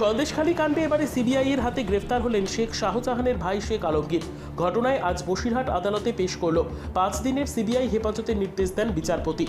সন্দেশখালী কাণ্ডে এবারে সিবিআই এর হাতে গ্রেফতার হলেন শেখ শাহজাহানের ভাই শেখ আলমগীর। ঘটনায় আজ বসিরহাট আদালতে পেশ করল। পাঁচ দিনের সিবিআই হেফাজতের নির্দেশ দেন বিচারপতি।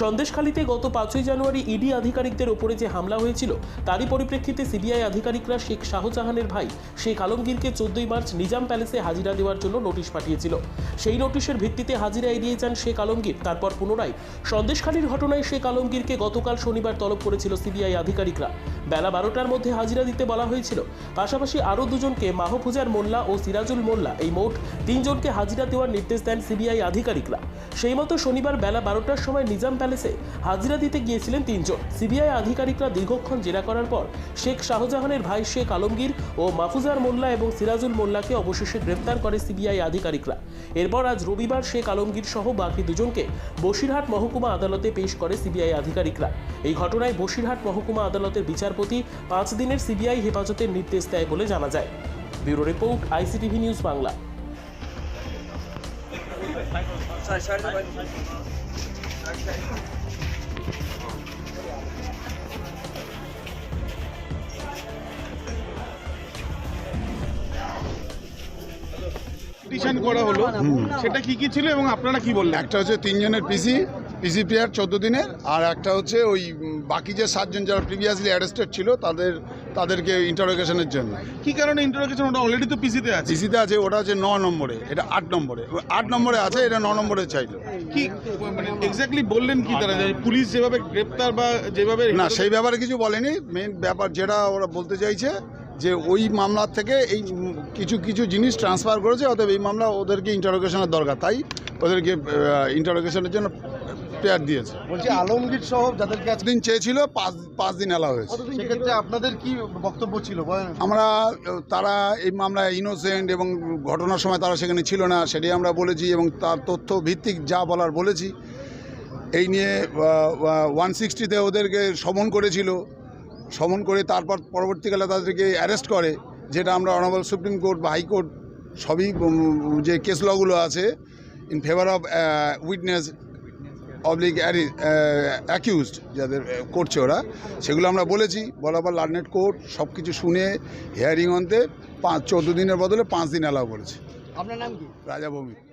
সন্দেশখালীতে গত পাঁচই জানুয়ারি ইডি আধিকারিকদের ওপরে যে হামলা হয়েছিল, তারই পরিপ্রেক্ষিতে সিবিআই আধিকারিকরা শেখ শাহজাহানের ভাই শেখ আলমগীরকে চোদ্দই মার্চ নিজাম প্যালেসে হাজিরা দেওয়ার জন্য নোটিশ পাঠিয়েছিল। সেই নোটিশের ভিত্তিতে হাজিরা এড়িয়ে যান শেখ আলমগীর। তারপর পুনরায় সন্দেশখালীর ঘটনায় শেখ আলমগীরকে গতকাল শনিবার তলব করেছিল সিবিআই আধিকারিকরা। বেলা বারোটার মধ্যে হাজিরা দিতে বলা হয়েছিল। পাশাপাশি আরও দুজনকে মাহফুজার মোল্লা ও সিরাজুল মোল্লা এই মোট তিনজনকে হাজিরা দেওয়ার নির্দেশ দেন সিবিআই আধিকারিকরা। সেই মতো শনিবার বেলা বারোটার সময় নিজাম প্যালেসে হাজিরা দিতে গিয়েছিলেন তিনজন। সিবিআই আধিকারিকরা দীর্ঘক্ষণ জেরা করার পর শেখ শাহজাহানের ভাই শেখ আলমগীর ও মাহফুজার মোল্লা এবং সিরাজুল মোল্লাকে অবশেষে গ্রেপ্তার করে সিবিআই আধিকারিকরা। এরপর আজ রবিবার শেখ আলমগীর সহ বাকি দুজনকে বসিরহাট মহকুমা আদালতে পেশ করে সিবিআই আধিকারিকরা। এই ঘটনায় বসিরহাট মহকুমা আদালতের বিচারপতি পাঁচ দিনের সিবিআই হেফাজতের নির্দেশ দেয় বলে জানা যায়। Bureau report, ICTV news Bangla. করা হলো। সেটা কি কি ছিল এবং আপনারা কি বললেন? একটা হচ্ছে তিনজনের পিসি পিসি পিআর চোদ্দ দিনের আর একটা হচ্ছে ওই বাকি যে সাতজন যারা প্রিভিয়াসলি অ্যারেস্টেড ছিল তাদের তাদেরকে ইন্টারোগেশনের জন্য। কি কারণে ইন্টারোগেশন ওটা অলরেডি তো পিসিতে আছে। পিসিতে আছে ওটা হচ্ছে ন নম্বরে এটা আট নম্বরে। আট নম্বরে আছে এটা ন নম্বরে চাইলো। কি মানে এক্স্যাক্টলি বললেন কি তারা পুলিশ যেভাবে গ্রেপ্তার বা যেভাবে না সেই ব্যাপারে কিছু বলেনি। মেন ব্যাপার যেটা ওরা বলতে চাইছে যে ওই মামলার থেকে এই কিছু কিছু জিনিস ট্রান্সফার করেছে অতএব এই মামলা ওদেরকে ইন্টারোগেশনের দরকার। তাই ওদেরকে ইন্টারোগেশনের জন্য পেয়ার দিয়েছে। বলছি আলমগীর সহ যাদেরকে দিন চেয়েছিল পাঁচ পাঁচ দিন এলা হয়েছে সেক্ষেত্রে আপনাদের কি বক্তব্য ছিল? আমরা তারা এই মামলায় ইনোসেন্ট এবং ঘটনার সময় তারা সেখানে ছিল না সেটাই আমরা বলেছি এবং তার তথ্য ভিত্তিক যা বলার বলেছি। এই নিয়ে ওয়ান সিক্সটিতে ওদেরকে সমন করেছিল। সমন করে তারপর পরবর্তীকালে তাদেরকে অ্যারেস্ট করে যেটা আমরা অনারেবল সুপ্রিম কোর্ট বা হাইকোর্ট সবই যে কেস লগুলো আছে in favour of witness oblique accused যাদের করছে ওরা সেগুলো আমরা বলেছি বলা বা লার্নেট কোর্ট সব কিছু শুনে হিয়ারিং অন্তে পাঁচ চোদ্দ দিনের বদলে পাঁচ দিন অ্যালাউ করেছে। আপনার নাম কি? রাজা ভৌমিক।